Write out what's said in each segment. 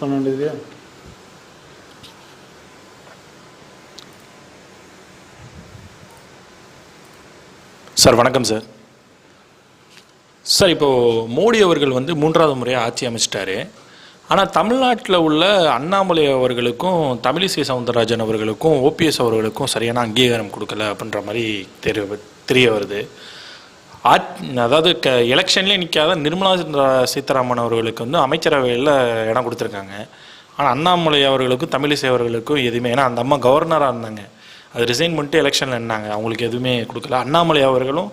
பண்ண வேண்டியது. சார் வணக்கம் சார். சார் இப்போது மோடி அவர்கள் வந்து மூன்றாவது முறையாக ஆட்சி அமைச்சிட்டாரு. ஆனால் தமிழ்நாட்டில் உள்ள அண்ணாமலை அவர்களுக்கும் தமிழிசை சவுந்தரராஜன் அவர்களுக்கும் ஓபிஎஸ் அவர்களுக்கும் சரியான அங்கீகாரம் கொடுக்கல அப்படின்ற மாதிரி தெரிய தெரிய வருது. ஆட் அதாவது க எலெக்ஷன்லேயே நிற்காத நிர்மலா சீதாராமன் அவர்களுக்கு வந்து அமைச்சரவையில் இடம் கொடுத்துருக்காங்க. ஆனால் அண்ணாமலை அவர்களுக்கும் தமிழிசை அவர்களுக்கும் எதுவுமே ஏன்னா அந்த அம்மா கவர்னராக இருந்தாங்க. அது ரிசைன் பண்ணிட்டு எலெக்ஷனில் நின்னாங்க. அவங்களுக்கு எதுவுமே கொடுக்கல. அண்ணாமலை அவர்களும்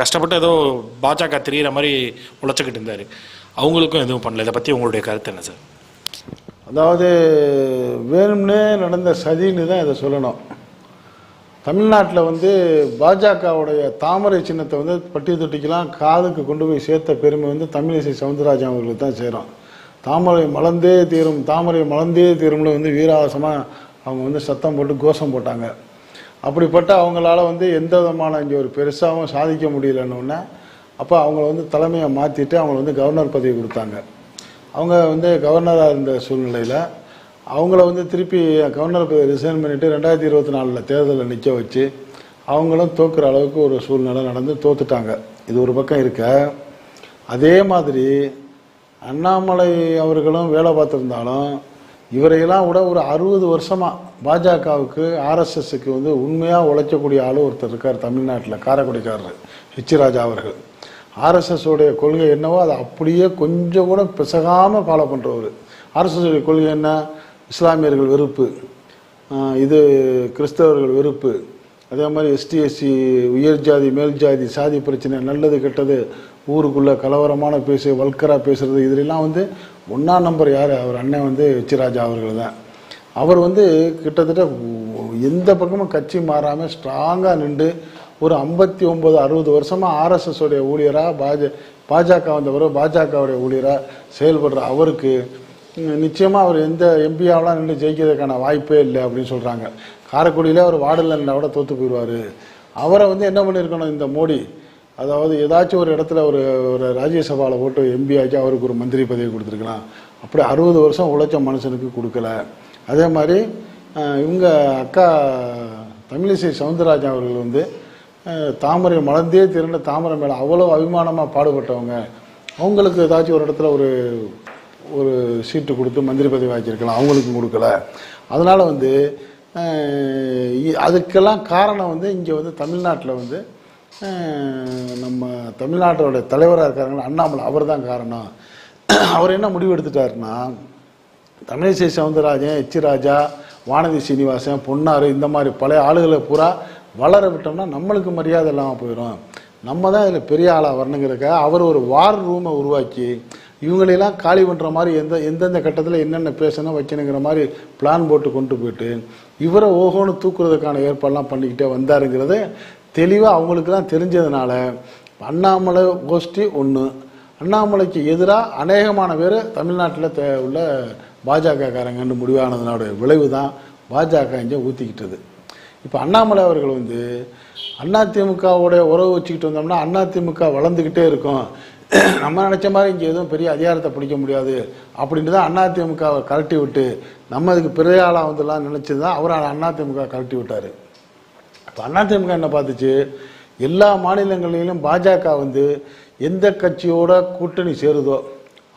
கஷ்டப்பட்டு ஏதோ பாஜக தெரிகிற மாதிரி உழைச்சிக்கிட்டு இருந்தார். அவங்களுக்கும் எதுவும் பண்ணல. இதை பற்றி உங்களுடைய கருத்து என்ன சார்? அதாவது வேணும்னே நடந்த சதின்னு தான் இதை சொல்லணும். தமிழ்நாட்டில் வந்து பாஜகவுடைய தாமரை சின்னத்தை வந்து பட்டி தொட்டிக்கெலாம் காதுக்கு கொண்டு போய் சேர்த்த பெருமை வந்து தமிழிசை சவுந்தரராஜன் அவர்களுக்கு தான் சேரும். தாமரை மலர்ந்தே தீரும் தாமரை மலர்ந்தே தீரும்ல வந்து வீராவசமாக அவங்க வந்து சத்தம் போட்டு கோஷம் போட்டாங்க. அப்படிப்பட்ட அவங்களால வந்து எந்த விதமான இங்கே ஒரு பெருசாகவும் சாதிக்க முடியலன்னு அப்போ அவங்கள வந்து தலைமையை மாற்றிட்டு அவங்கள வந்து கவர்னர் பதவி கொடுத்தாங்க. அவங்க வந்து கவர்னராக இருந்த சூழ்நிலையில் அவங்கள வந்து திருப்பி கவர்னர் ரிசைன் பண்ணிட்டு ரெண்டாயிரத்தி இருபத்தி நாலில் தேர்தலில் நிற்க வச்சு அவங்களும் தோக்குற அளவுக்கு ஒரு சூழ்நிலை நடந்து தோத்துட்டாங்க. இது ஒரு பக்கம் இருக்க. அதே மாதிரி அண்ணாமலை அவர்களும் வேலை பார்த்துருந்தாலும் இவரையெல்லாம் விட ஒரு அறுபது வருஷமாக பாஜகவுக்கு ஆர்எஸ்எஸ்க்கு வந்து உண்மையாக உழைக்கக்கூடிய ஆள் ஒருத்தர் இருக்கார் தமிழ்நாட்டில் காரைக்குடிக்காரர் ஹெச் ராஜா அவர்கள் ஆர்எஸ்எஸ் உடைய கொள்கை என்னவோ அதை அப்படியே கொஞ்சம் கூட பிசகாமல் ஃபாலோ பண்ணுறவர் ஆர்எஸ்எஸ் உடைய கொள்கை என்ன? இஸ்லாமியர்கள் வெறுப்பு இது கிறிஸ்தவர்கள் வெறுப்பு. அதே மாதிரி எஸ்டி எஸ்சி உயர் ஜாதி மேல் ஜாதி சாதி பிரச்சனை நல்லது கெட்டது ஊருக்குள்ளே கலவரமான பேசு வல்கரா பேசுறது இதுலெல்லாம் வந்து ஒன்றா நம்பர் யார்? அவர் அண்ணன் வந்து எச்சிராஜா அவர்கள் தான். அவர் வந்து கிட்டத்தட்ட எந்த பக்கமும் கட்சி மாறாமல் ஸ்ட்ராங்காக நின்று ஒரு ஐம்பத்தி ஒம்பது அறுபது வருஷமாக ஆர்எஸ்எஸோடைய ஊழியராக பாஜ பாஜக வந்தவர் பாஜகவுடைய ஊழியராக செயல்படுற அவருக்கு நிச்சயமாக நிச்சயமா அவர் எந்த எம்பியாவெலாம் நின்று ஜெயிக்கிறதுக்கான வாய்ப்பே இல்லை அப்படின்னு சொல்றாங்க. காரைக்குடியில அவர் வார்டில் நின்றா கூட தோத்து போயிடுவாரு. அவரை வந்து என்ன பண்ணியிருக்கணும் இந்த மோடி? அதாவது ஏதாச்சும் ஒரு இடத்துல ஒரு ஒரு ராஜ்யசபாவில் போட்டு எம்பி ஆச்சு அவருக்கு ஒரு மந்திரி பதவி கொடுத்துருக்கலாம். அப்படி அறுபது வருஷம் உழைச்ச மனுஷனுக்கு கொடுக்கல. அதே மாதிரி இவங்க அக்கா தமிழிசை சவுந்தரராஜன் அவர்கள் வந்து தாமரை மலர்ந்தே திரண்ட தாமரை மேலே அவ்வளோ அபிமானமாக பாடுபட்டவங்க. அவங்களுக்கு ஏதாச்சும் ஒரு இடத்துல ஒரு ஒரு சீட்டு கொடுத்து மந்திரி பதவி வாங்கியிருக்கலாம் அவங்களுக்கும் கொடுக்கல. அதனால் வந்து இ- அதுக்கெல்லாம் காரணம் வந்து இங்கே வந்து தமிழ்நாட்டில் வந்து நம்ம தமிழ்நாட்டோட தலைவராக இருக்காருங்களா அண்ணாமலை. அவர் தான் காரணம். அவர் என்ன முடிவு எடுத்துட்டாருன்னா தமிழிசை சவுந்தரராஜன் எச். ராஜா வானதி சீனிவாசன் பொன்னாறு இந்த மாதிரி பழைய ஆளுகளை பூரா வளர விட்டோம்னா நம்மளுக்கு மரியாதை இல்லாமல் போயிடும் நம்ம தான் இதில் பெரிய ஆளாக வரணுங்கிறக்க அவர் ஒரு வார் ரூமை உருவாக்கி இவங்களையெல்லாம் காலி பண்ணுற மாதிரி எந்த எந்தெந்த கட்டத்தில் என்னென்ன பேசணும் வைக்கணுங்கிற மாதிரி பிளான் போட்டு கொண்டு போயிட்டு இவரை ஓஹோன்னு தூக்குறதுக்கான ஏற்பாடெல்லாம் பண்ணிக்கிட்டே வந்தாருங்கிறத தெளிவாக அவங்களுக்கு தான் தெரிஞ்சதுனால அண்ணாமலை கோஷ்டி ஒன்று அண்ணாமலைக்கு எதிராக அநேகமான பேர் தமிழ்நாட்டில் தே உள்ள பாஜகக்காரங்கன்னு முடிவானதுனோட விளைவு தான் பாஜக இங்கே ஊற்றிக்கிட்டது இப்போ அண்ணாமலை அவர்கள் வந்து அதிமுகவுடைய உறவு வச்சுக்கிட்டு வந்தோம்னா அதிமுக வளர்ந்துக்கிட்டே இருக்கும். நம்ம நினச்ச மாதிரி இங்கே எதுவும் பெரிய அதிகாரத்தை பிடிக்க முடியாது. அப்படின்ட்டு தான் அதிமுகவை கழட்டி விட்டு நம்ம அதுக்கு பிறைய ஆளாக வந்துடலாம் நினச்சி தான் அவர் அதிமுக கழட்டி விட்டார். இப்போ அதிமுக என்ன பார்த்துச்சு? எல்லா மாநிலங்களிலும் பாஜக வந்து எந்த கட்சியோட கூட்டணி சேருதோ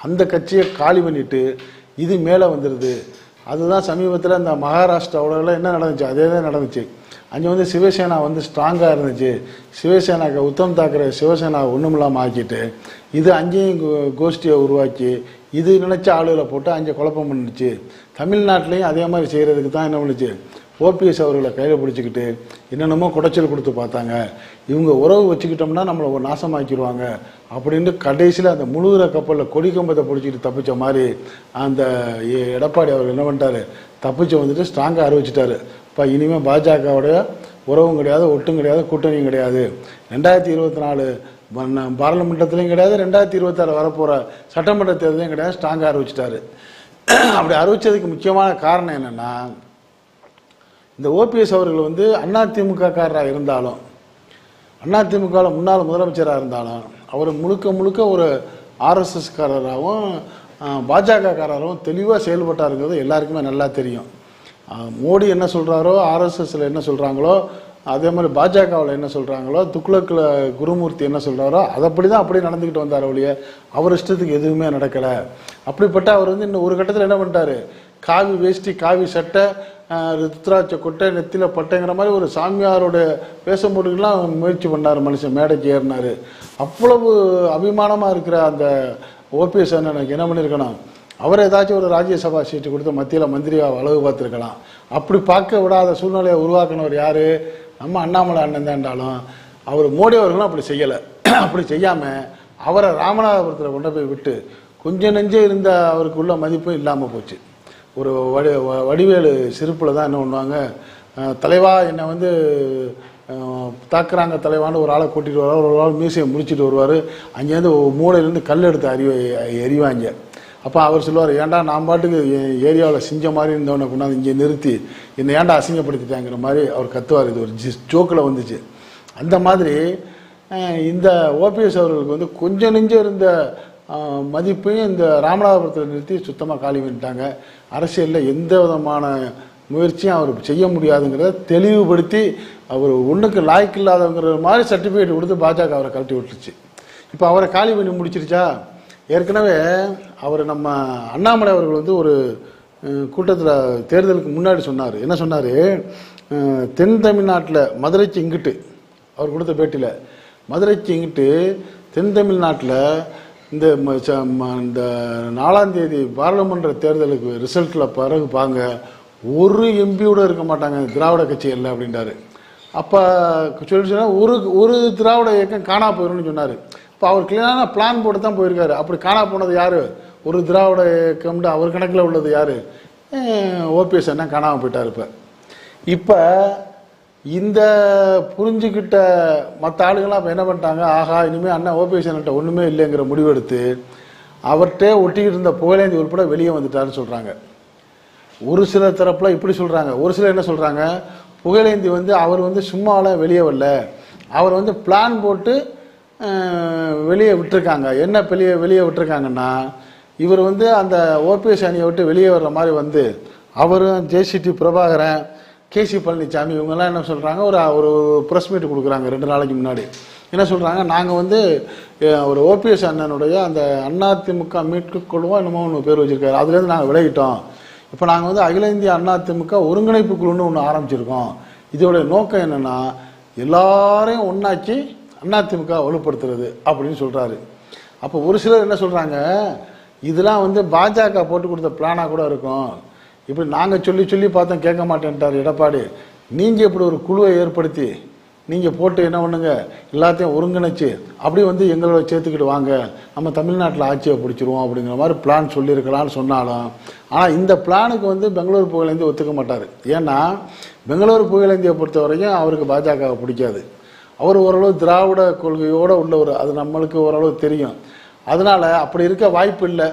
அந்த கட்சியை காலி பண்ணிட்டு இது மேலே வந்துடுது அதுதான் சமீபத்தில் இந்த மகாராஷ்டிராவோட என்ன நடந்துச்சு? அதே தான் நடந்துச்சு. அங்கே வந்து சிவசேனா வந்து ஸ்ட்ராங்காக இருந்துச்சு. சிவசேனாக்கு உத்தம் தாக்கரே சிவசேனா ஒன்றுமில்லாமல் ஆக்கிட்டு இது அங்கேயும் கோ- கோஷ்டியை உருவாக்கி இது நினச்ச ஆளுகளை போட்டு அங்கே குழப்பம் பண்ணுச்சு தமிழ்நாட்டிலையும் அதே மாதிரி செய்கிறதுக்கு தான் என்ன பண்ணுச்சு? ஓபிஎஸ் அவர்களை கையில் பிடிச்சிக்கிட்டு என்னென்னமோ குடைச்சல் கொடுத்து பார்த்தாங்க. இவங்க உறவு வச்சுக்கிட்டோம்னா நம்மளை ஒரு நாசமாக்கிடுவாங்க அப்படின்னு கடைசியில் அந்த முழுகிற கப்பலில் கொடி கம்பத்தை பிடிச்சிக்கிட்டு தப்பிச்ச மாதிரி அந்த எடப்பாடி அவர் என்ன பண்ணிட்டாரு? தப்பிச்சு வந்துட்டு ஸ்ட்ராங்காக அறிவிச்சிட்டாரு. இப்போ இனிமேல் பாஜகவுடைய உறவும் கிடையாது ஒட்டும் கிடையாது கூட்டணியும் கிடையாது. ரெண்டாயிரத்தி இருபத்தி நாலு பாராளுமன்றத்துலேயும் கிடையாது ரெண்டாயிரத்தி இருபத்தாறு வரப்போகிற சட்டமன்ற தேர்தலையும் கிடையாது ஸ்ட்ராங்காக அறிவிச்சிட்டாரு. அப்படி அறிவித்ததுக்கு முக்கியமான காரணம் என்னென்னா இந்த ஓபிஎஸ் அவர்கள் வந்து அதிமுக காரராக இருந்தாலும் அதிமுகவில் முன்னாள் முதலமைச்சராக இருந்தாலும் அவர் முழுக்க முழுக்க ஒரு ஆர்எஸ்எஸ்காரராகவும் பாஜகக்காரரும் தெளிவாக செயல்பட்டாருங்கிறது எல்லாருக்குமே நல்லா தெரியும். மோடி என்ன சொல்கிறாரோ ஆர்எஸ்எஸ்ல என்ன சொல்கிறாங்களோ அதே மாதிரி பாஜகவில் என்ன சொல்கிறாங்களோ துக்ளக்கில் குருமூர்த்தி என்ன சொல்கிறாரோ அதைப்படி தான் அப்படியே நடந்துக்கிட்டு வந்தார் ஒழிய அவர் இஷ்டத்துக்கு எதுவுமே நடக்கலை. அப்படிப்பட்ட அவர் வந்து இன்னும் ஒரு கட்டத்தில் என்ன பண்ணிட்டாரு? காவி வேஷ்டி காவி சட்டை ருத்ராட்ச கொட்டை நெத்தில பட்டைங்கிற மாதிரி ஒரு சாமியாரோட வேஷம் போட்டுக்கலாம் முயற்சி பண்ணார் மனுஷன் மேடைக்கு ஏறினார். அவ்வளவு அபிமானமாக இருக்கிற அந்த ஓபிஎஸ் அண்ணனுக்கு என்ன பண்ணியிருக்கணும் அவர் ஏதாச்சும் ஒரு ராஜ்யசபா சீட்டு கொடுத்து மத்தியில் மந்திரியாக அளவு பார்த்துருக்கலாம். அப்படி பார்க்க விடாத சூழ்நிலையை உருவாக்குனவர் யார்? நம்ம அண்ணாமலை அண்ணன் தான்ண்டாலும் அவர் மோடி அவர்களும் அப்படி செய்யலை. அப்படி செய்யாமல் அவரை ராமநாதபுரத்தில் கொண்டு போய் விட்டு கொஞ்சம் நெஞ்சே இருந்த அவருக்கு உள்ள மதிப்பும் இல்லாமல் போச்சு. ஒரு வடி வ- வடிவேலு சிரிப்பில் தான் என்ன பண்ணுவாங்க தலைவா என்னை வந்து தாக்குறாங்க தலைவான்னு ஒரு ஆளை கூட்டிகிட்டு வருவார் ஒரு ஆள் மியூசியம் முடிச்சிட்டு வருவார். அங்கேருந்து மூளையிலேருந்து மூலையிலேருந்து கல் எடுத்து அறிவ எறிவாங்க அப்போ அவர் சொல்லுவார் ஏன்டா நான் பாட்டுக்கு ஏரியாவில் செஞ்ச மாதிரி இருந்தவனை கொண்டாந்து இங்கே நிறுத்தி என்னை ஏன்டா அசிங்கப்படுத்திட்டாங்கிற மாதிரி அவர் கத்துவார். இது ஒரு ஜி ஜோக்கில் வந்துச்சு. அந்த மாதிரி இந்த ஓபிஎஸ் அவர்களுக்கு வந்து கொஞ்சம் நெஞ்சம் இருந்த மதிப்பையும் இந்த ராமநாதபுரத்தில் நிறுத்தி சுத்தமாக காலி பண்ணிட்டாங்க. அரசியலில் எந்த விதமான முயற்சியும் அவர் செய்ய முடியாதுங்கிறத தெளிவுபடுத்தி அவர் ஒன்றுக்கு லாய்க்கு இல்லாதவங்கிற மாதிரி சர்டிஃபிகேட் கொடுத்து பாஜக அவரை கழட்டி விட்டுருச்சு. இப்போ அவரை காலி பண்ணி முடிச்சிருச்சா? ஏற்கனவே அவர் நம்ம அண்ணாமலை அவர்கள் வந்து ஒரு கூட்டத்தில் தேர்தலுக்கு முன்னாடி சொன்னார். என்ன சொன்னார்? தென் தமிழ்நாட்டில் மதுரைக்கு இங்கிட்டு அவர் கொடுத்த பேட்டியில் மதுரைக்கு இங்கிட்டு தென் தமிழ்நாட்டில் இந்த ம- ச- ம- இந்த நாலாம் தேதி பாராளுமன்ற தேர்தலுக்கு ரிசல்ட்டில் பிறகு பாங்க ஒரு எம்பியோட இருக்க மாட்டாங்க திராவிட கட்சி இல்லை அப்படின்றாரு. அப்போ சொல்லி சொன்னால் ஒரு ஒரு திராவிட இயக்கம் காணா போயிடும்னு சொன்னார். இப்போ அவர் கிளியரான பிளான் போட்டு தான் போயிருக்காரு. அப்படி காணா போனது யார்? ஒரு திராவிட இயக்கம்னு அவர் கணக்கில் உள்ளது யார்? ஓபிஎஸ் என்ன காணாமல் போயிட்டார் இப்போ. இப்போ இந்த புரிஞ்சுக்கிட்ட மற்ற ஆளுங்களாம் இப்போ என்ன பண்ணிட்டாங்க? ஆஹா இனிமேல் அண்ணன் ஓபிஎஸ் என்கிட்ட ஒன்றுமே இல்லைங்கிற முடிவெடுத்து அவர்கிட்டே ஒட்டிக்கிட்டு இருந்த புகழேந்தி உள்பட வெளியே வந்துட்டாருன்னு சொல்கிறாங்க ஒரு சில தரப்பில் இப்படி சொல்கிறாங்க ஒரு சிலர் என்ன சொல்கிறாங்க புகழேந்தி வந்து அவர் வந்து சும்மாலாம் வெளியே வரல. அவர் வந்து பிளான் போட்டு வெளியே விட்டுருக்காங்க. என்ன வெளியே வெளியே விட்டுருக்காங்கன்னா இவர் வந்து அந்த ஓபிஎஸ் அணியை விட்டு வெளியே வர்ற மாதிரி வந்து அவரும் ஜேசிடி பிரபாகரன் கேசி பழனிசாமி இவங்கெல்லாம் என்ன சொல்கிறாங்க ஒரு ஒரு ப்ரெஸ் மீட் கொடுக்குறாங்க ரெண்டு நாளைக்கு முன்னாடி. என்ன சொல்கிறாங்க நாங்கள் வந்து ஒரு ஓபிஎஸ் அண்ணனுடைய அந்த அண்ணா திமுக மீட்கு குழுவோ என்னமோ ஒன்று பேர் வச்சுருக்காரு. அதுலேருந்து நாங்கள் விலகிட்டோம். இப்போ நாங்கள் வந்து அகில இந்திய அண்ணா திமுக ஒருங்கிணைப்பு குழுன்னு ஒன்று ஆரம்பிச்சிருக்கோம். இதோடைய நோக்கம் என்னென்னா எல்லாரையும் ஒன்றாக்கி அண்ணா திமுக வலுப்படுத்துறது அப்படின்னு சொல்கிறாரு அப்போ ஒரு சிலர் என்ன சொல்கிறாங்க இதெல்லாம் வந்து பாஜக போட்டு கொடுத்த பிளானா கூட இருக்கும். இப்படி நாங்கள் சொல்லி சொல்லி பார்த்தோம் கேட்க மாட்டேன்ட்டார் எடப்பாடி. நீங்கள் இப்படி ஒரு குழுவை ஏற்படுத்தி நீங்கள் போட்டு என்ன பண்ணுங்க? எல்லாத்தையும் ஒருங்கிணைச்சு அப்படி வந்து எங்களோட சேர்த்துக்கிட்டு வாங்க. நம்ம தமிழ்நாட்டில் ஆட்சியை பிடிச்சிருவோம் அப்படிங்கிற மாதிரி பிளான் சொல்லியிருக்கலாம்னு சொன்னாலும் ஆனால் இந்த பிளானுக்கு வந்து பெங்களூர் புகழேந்தி ஒத்துக்க மாட்டார். ஏன்னா பெங்களூர் புகழேந்தியை பொறுத்த வரைக்கும் அவருக்கு பாஜகவை பிடிக்காது. அவர் ஓரளவு திராவிட கொள்கையோடு உள்ளவர். அது நம்மளுக்கு ஓரளவு தெரியும். அதனால அப்படி இருக்க வாய்ப்பு இல்லை.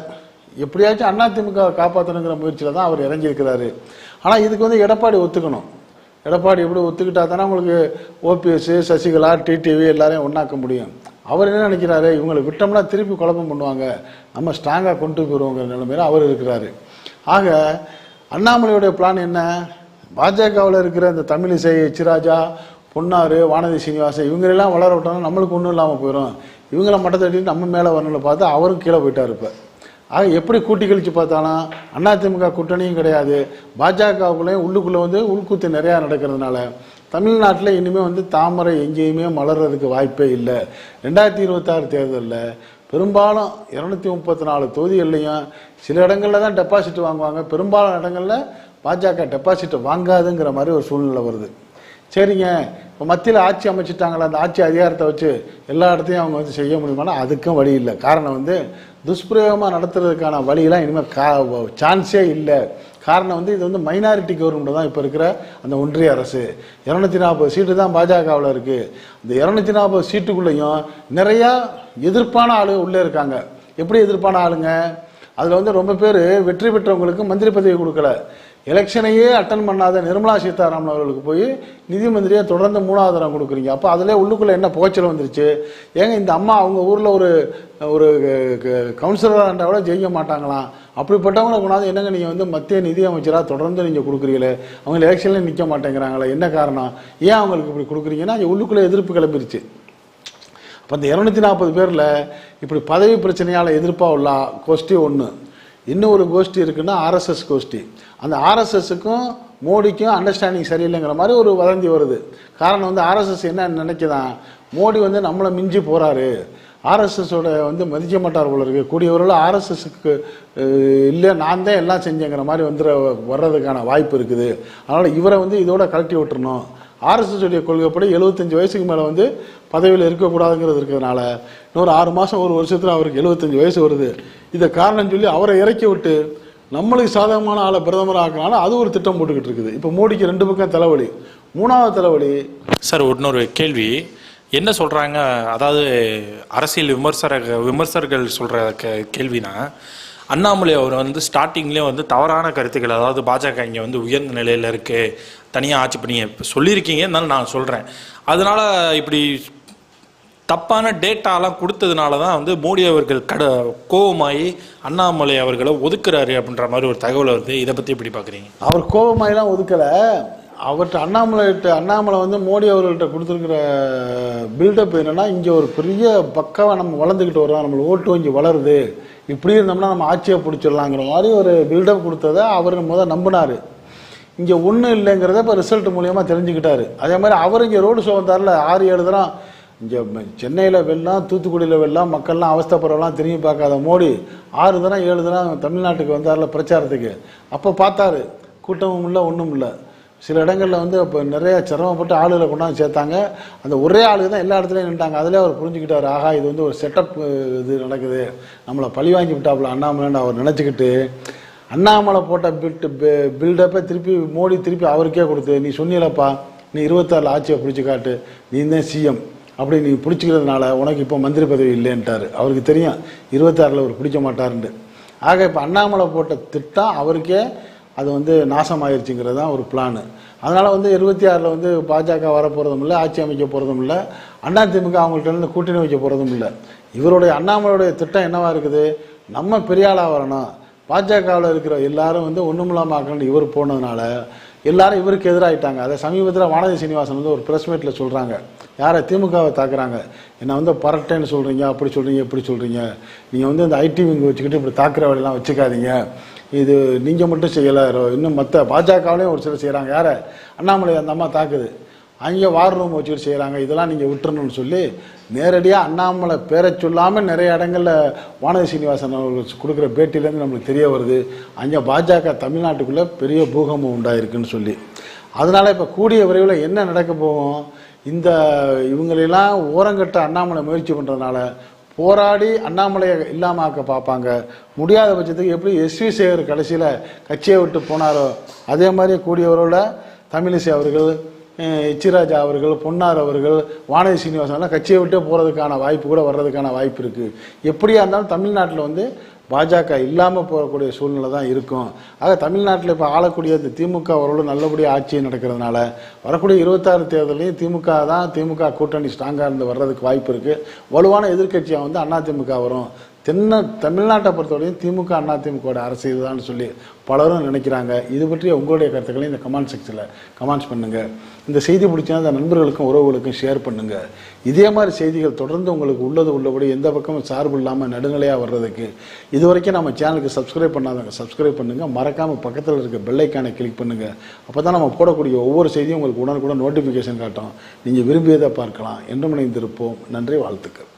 எப்படியாச்சும் அதிமுக காப்பாற்றணுங்கிற முயற்சியில் தான் அவர் இறங்கியிருக்கிறாரு. ஆனால் இதுக்கு வந்து எடப்பாடி ஒத்துக்கணும். எடப்பாடி எப்படி ஒத்துக்கிட்டா தானே உங்களுக்கு ஓபிஎஸ் சசிகலா டிடிவி எல்லாரையும் ஒன்றாக்க முடியும். அவர் என்ன நினைக்கிறாரு? இவங்களை விட்டோம்னா திருப்பி குழப்பம் பண்ணுவாங்க. நம்ம ஸ்ட்ராங்காக கொண்டு போயிருவோங்கிற நிலைமையில அவர் இருக்கிறாரு. ஆக அண்ணாமலையுடைய பிளான் என்ன? பாஜகவில் இருக்கிற இந்த தமிழிசை எச்ராஜா பொன்னாரு வானதி சீனிவாசன் இவங்களெல்லாம் வளர விட்டோம்னா நம்மளுக்கு ஒன்றும் இல்லாமல் போயிடும் இவங்கள மட்டத்தை நம்ம மேலே வரணும்னு பார்த்தா அவரும் கீழே போயிட்டார் இப்போ. ஆக எப்படி கூட்டி கழிச்சு பார்த்தாலும் அதிமுக கூட்டணியும் கிடையாது. பாஜகவுக்குள்ளேயும் உள்ளுக்குள்ளே வந்து உள்கூத்து நிறையா நடக்கிறதுனால தமிழ்நாட்டில் இனிமேல் வந்து தாமரை எங்கேயுமே மலர்றதுக்கு வாய்ப்பே இல்லை. ரெண்டாயிரத்தி இருபத்தாறு தேர்தலில் பெரும்பாலும் இரநூத்தி முப்பத்தி நாலு தொகுதிகள்லையும் சில இடங்களில் தான் டெபாசிட் வாங்குவாங்க. பெரும்பாலான இடங்களில் பாஜக டெபாசிட் வாங்காதுங்கிற மாதிரி ஒரு சூழ்நிலை வருது. சரிங்க. இப்போ மத்தியில் ஆட்சி அமைச்சிட்டாங்களா அந்த ஆட்சி அதிகாரத்தை வச்சு எல்லா இடத்தையும் அவங்க வந்து செய்ய முடியுமானா அதுக்கும் வழி இல்லை. காரணம் வந்து துஷ்பிரயோகமாக நடத்துறதுக்கான வழியெல்லாம் இனிமேல் கா சான்ஸே இல்லை. காரணம் வந்து இது வந்து மைனாரிட்டி கவர்மெண்ட் தான் இப்போ இருக்கிற அந்த ஒன்றிய அரசு. இரநூத்தி நாற்பது சீட்டு தான் பாஜகவில் இருக்குது இந்த இரநூத்தி நாற்பது சீட்டுக்குள்ளேயும் நிறையா எதிர்ப்பான ஆளுங்க உள்ளே இருக்காங்க. எப்படி எதிர்ப்பான ஆளுங்க? அதில் வந்து ரொம்ப பேர் வெற்றி பெற்றவங்களுக்கு மந்திரி பதவி கொடுக்கல. எலெக்ஷனையே அட்டன் பண்ணாத நிர்மலா சீதாராமன் அவர்களுக்கு போய் நிதி மந்திரியை தொடர்ந்து மூணாவது தரம் கொடுக்குறீங்க. அப்போ அதிலே உள்ளுக்குள்ளே என்ன புகைச்சல் வந்துருச்சு? ஏங்க இந்த அம்மா அவங்க ஊரில் ஒரு ஒரு கவுன்சிலராக இருந்தால் கூட ஜெயிக்க மாட்டாங்களாம் அப்படிப்பட்டவங்களை கொண்டாந்து என்னங்க நீங்கள் வந்து மத்திய நிதி அமைச்சராக தொடர்ந்து நீங்கள் கொடுக்குறீங்களே? அவங்க எலெக்ஷனில் நிற்க மாட்டேங்கிறாங்களே என்ன காரணம்? ஏன் அவங்களுக்கு இப்படி கொடுக்குறீங்கன்னா அது உள்ளுக்குள்ளே எதிர்ப்பு கிளம்பிருச்சு. அப்போ இந்த இரநூத்தி நாற்பது பேரில் இப்படி பதவி பிரச்சனையால் எதிர்ப்பாக உள்ள கோஷ்டி ஒன்று இன்னொரு கோஷ்டி இருக்குன்னா ஆர்எஸ்எஸ் கோஷ்டி. அந்த ஆர்எஸ்எஸ்க்கும் மோடிக்கும் அண்டர்ஸ்டாண்டிங் சரியில்லைங்கிற மாதிரி ஒரு வதந்தி வருது. காரணம் வந்து ஆர்எஸ்எஸ் என்ன நினைக்குதான் மோடி வந்து நம்மளை மிஞ்சி போகிறாரு ஆர்எஸ்எஸோட வந்து மதிக்க மாட்டார் போல இருக்கு. கூடியவர்கள் ஆர்எஸ்எஸ்க்கு இல்லை நான் தான் எல்லாம் செஞ்சேங்கிற மாதிரி வந்துட வர்றதுக்கான வாய்ப்பு இருக்குது. அதனால் இவரை வந்து இதோட கழட்டி விட்டுறணும். ஆர்எஸ்எஸுடைய கொள்கைப்படி எழுபத்தஞ்சு வயசுக்கு மேலே வந்து பதவியில் இருக்கக்கூடாதுங்கிறது இருக்கிறதுனால இன்னொரு ஆறு மாதம் ஒரு வருஷத்தில் அவருக்கு எழுபத்தஞ்சு வயசு வருது. இதை காரணம் சொல்லி அவரை இறக்கி விட்டு நம்மளுக்கு சாதகமான ஆளை பிரதமர் ஆக்கினாலும் அது ஒரு திட்டம் போட்டுக்கிட்டு இருக்குது. இப்போ மோடிக்கு ரெண்டு பக்கம் தலைவலி. மூணாவது தலைவலி. சார் இன்னொரு கேள்வி. என்ன சொல்கிறாங்க அதாவது அரசியல் விமர்சர விமர்சகர்கள் சொல்கிற கே- கேள்வினா அண்ணாமலை அவர் வந்து ஸ்டார்டிங்லேயே வந்து தவறான கருத்துக்கள் அதாவது பாஜக இங்கே வந்து உயர்ந்த நிலையில் இருக்குது தனியாக ஆட்சி பண்ணி சொல்லியிருக்கீங்க இருந்தாலும் நான் சொல்கிறேன் அதனால் இப்படி தப்பான டேட்டாலாம் கொடுத்ததுனால தான் வந்து மோடி அவர்கள் கட கோபமாகி அண்ணாமலை அவர்களை ஒதுக்குறாரு அப்படின்ற மாதிரி ஒரு தகவல் வருது. இதை பற்றி எப்படி பார்க்குறீங்க அவர் கோபமாயிலாம் ஒதுக்கலை. அவர்கிட்ட அண்ணாமலைகிட்ட அண்ணாமலை வந்து மோடி அவர்கள்ட்ட கொடுத்துருக்கிற பில்டப் என்னன்னா இங்கே ஒரு பெரிய பக்காவாக நம்ம வளர்ந்துக்கிட்டு வரோம் நம்மளை ஓட்டு வங்கி வளருது. இப்படி இருந்தோம்னா நம்ம ஆட்சியை பிடிச்சிடலாங்கிற மாதிரி ஒரு பில்டப் கொடுத்ததை அவர் முதல் நம்பினார். இங்கே ஒன்றும் இல்லைங்கிறத இப்போ ரிசல்ட் மூலியமாக தெரிஞ்சுக்கிட்டாரு. அதே மாதிரி அவர் இங்கே ரோடு ஷோ வந்தார்ல ஆறு ஏழு தரம். இங்கே சென்னையில் வெள்ளம் தூத்துக்குடியில் வெள்ளம் மக்கள்லாம் அவஸ்தப்படுறலாம் திரும்பி பார்க்காத மோடி ஆறு தரம் ஏழு தரம் தமிழ்நாட்டுக்கு வந்தார்ல பிரச்சாரத்துக்கு. அப்போ பார்த்தாரு கூட்டமும் இல்லை ஒன்றும் இல்லை. சில இடங்களில் வந்து இப்போ நிறைய சிரமப்பட்டு ஆளுகளை கொண்டாந்து சேர்த்தாங்க. அந்த ஒரே ஆளு தான் எல்லா இடத்துலையும் நின்ட்டாங்க அதிலே அவர் புரிஞ்சுக்கிட்டார் ஆகா இது வந்து ஒரு செட்டப் இது நடக்குது. நம்மளை பழி வாங்கி விட்டாப்புல அண்ணாமலைன்னு அவர் நினச்சிக்கிட்டு அண்ணாமலை போட்ட பில்ட் பில்டப்பை திருப்பி மோடி திருப்பி அவருக்கே கொடுத்து நீ சொன்னீலப்பா நீ இருபத்தாறில் ஆட்சியை பிடிச்சி காட்டு. நீ தான் சிஎம் அப்படி நீ பிடிச்சிக்கிறதுனால உனக்கு இப்போ மந்திரி பதவி இல்லைன்ட்டாரு. அவருக்கு தெரியும் இருபத்தாறில் அவர் பிடிக்க மாட்டாருன்ட்டு. ஆக இப்போ அண்ணாமலை போட்ட திட்டம் அவருக்கே அது வந்து நாசமாயிருச்சுங்கிறது தான் ஒரு பிளானு அதனால் வந்து இருபத்தி ஆறில் வந்து பாஜக வரப்போகிறதும் இல்லை ஆட்சி அமைக்க போகிறதும் இல்லை அதிமுக அவங்கள்ட்ட இருந்து கூட்டணி வைக்க போகிறதும் இல்லை. இவருடைய அண்ணாமலையுடைய திட்டம் என்னவாக இருக்குது? நம்ம பெரியாளாக வரணும். பாஜகவில் இருக்கிற எல்லாரும் வந்து ஒன்றுமில்லாம ஆக்கணும்னு இவர் போனதுனால எல்லாரும் இவருக்கு எதிராயிட்டாங்க. அதை சமீபத்தில் வானதி சீனிவாசன் வந்து ஒரு ப்ரெஸ் மீட்டில் சொல்கிறாங்க யாரை திமுகவை தாக்குறாங்க? என்னை வந்து பரட்டேன்னு சொல்கிறீங்க அப்படி சொல்கிறீங்க இப்படி சொல்கிறீங்க நீங்கள் வந்து இந்த ஐடி விங்கு வச்சுக்கிட்டு இப்படி தாக்குற வேலையெல்லாம் வச்சுக்காதீங்க. இது நீங்கள் மட்டும் செய்யலை இன்னும் மற்ற பாஜகவிலையும் ஒரு சிலர் செய்கிறாங்க யாரை? அண்ணாமலை அந்த அம்மா தாக்குது. அங்கே வார் ரூம் வச்சுக்கிட்டு செய்கிறாங்க இதெல்லாம் நீங்கள் விட்டுறணும்னு சொல்லி நேரடியாக அண்ணாமலை பேரை சொல்லாமல் நிறைய இடங்களில் வானதி சீனிவாசன் அவர்கள் கொடுக்குற பேட்டியிலேருந்து நம்மளுக்கு தெரிய வருது. அங்கே பாஜக தமிழ்நாட்டுக்குள்ளே பெரிய பூகம்பம் உண்டாயிருக்குன்னு சொல்லி. அதனால் இப்போ கூடிய விரைவில் என்ன நடக்க போகும்? இந்த இவங்களெல்லாம் ஓரங்கட்ட அண்ணாமலை முயற்சி பண்ணுறதுனால போராடி அண்ணாமலையை இல்லாமாக்க பார்ப்பாங்க. முடியாத பட்சத்துக்கு எப்படி எஸ்வி சேகர் கடைசியில் கட்சியை விட்டு போனாரோ அதே மாதிரி கூடியவரோட தமிழிசை அவர்கள் இச்சிராஜா எச்சிராஜா அவர்கள் பொன்னார் அவர்கள் வானதி சீனிவாசன் எல்லாம் கட்சியை விட்டே போகிறதுக்கான வாய்ப்பு கூட வர்றதுக்கான வாய்ப்பு இருக்குது எப்படியா இருந்தாலும் தமிழ்நாட்டில் வந்து பாஜக இல்லாமல் போகக்கூடிய சூழ்நிலை தான் இருக்கும். ஆக தமிழ்நாட்டில் இப்போ ஆளக்கூடிய இந்த திமுக அவரோட நல்லபடியாக ஆட்சி நடக்கிறதுனால வரக்கூடிய இருபத்தாறு தேர்தலையும் திமுக தான் திமுக கூட்டணி ஸ்ட்ராங்காக இருந்து வர்றதுக்கு வாய்ப்பு இருக்குது வலுவான எதிர்க்கட்சியாக வந்து அதிமுக வரும். தென்ன தமிழ்நாட்டை பொறுத்தவரையும் திமுக அண்ணா திமுகவோட அரசு இதுதான் சொல்லி பலரும் நினைக்கிறாங்க. இது பற்றிய உங்களுடைய கருத்துக்களை இந்த கமெண்ட் செக்ஷனில் கமெண்ட்ஸ் பண்ணுங்க. இந்த செய்தி பிடிச்சா அந்த நண்பர்களுக்கும் உறவுகளுக்கும் ஷேர் பண்ணுங்க. இதே மாதிரி செய்திகள் தொடர்ந்து உங்களுக்கு உள்ளது உள்ளபடி எந்த பக்கமும் சார்பு இல்லாமல் நடுநிலையாக வர்றதுக்கு இது வரைக்கும் நம்ம சேனலுக்கு சப்ஸ்கிரைப் பண்ணாதவங்க சப்ஸ்கிரைப் பண்ணுங்க. மறக்காம பக்கத்தில் இருக்க பெல்லைக்கானை கிளிக் பண்ணுங்க. அப்போ தான் நம்ம போடக்கூடிய ஒவ்வொரு செய்தியும் உங்களுக்கு உடனுக்குடன் நோட்டிஃபிகேஷன் காட்டும். நீங்கள் விரும்பியதை பார்க்கலாம். என்று இணைந்திருப்போம். நன்றி வாழ்த்துக்கள்.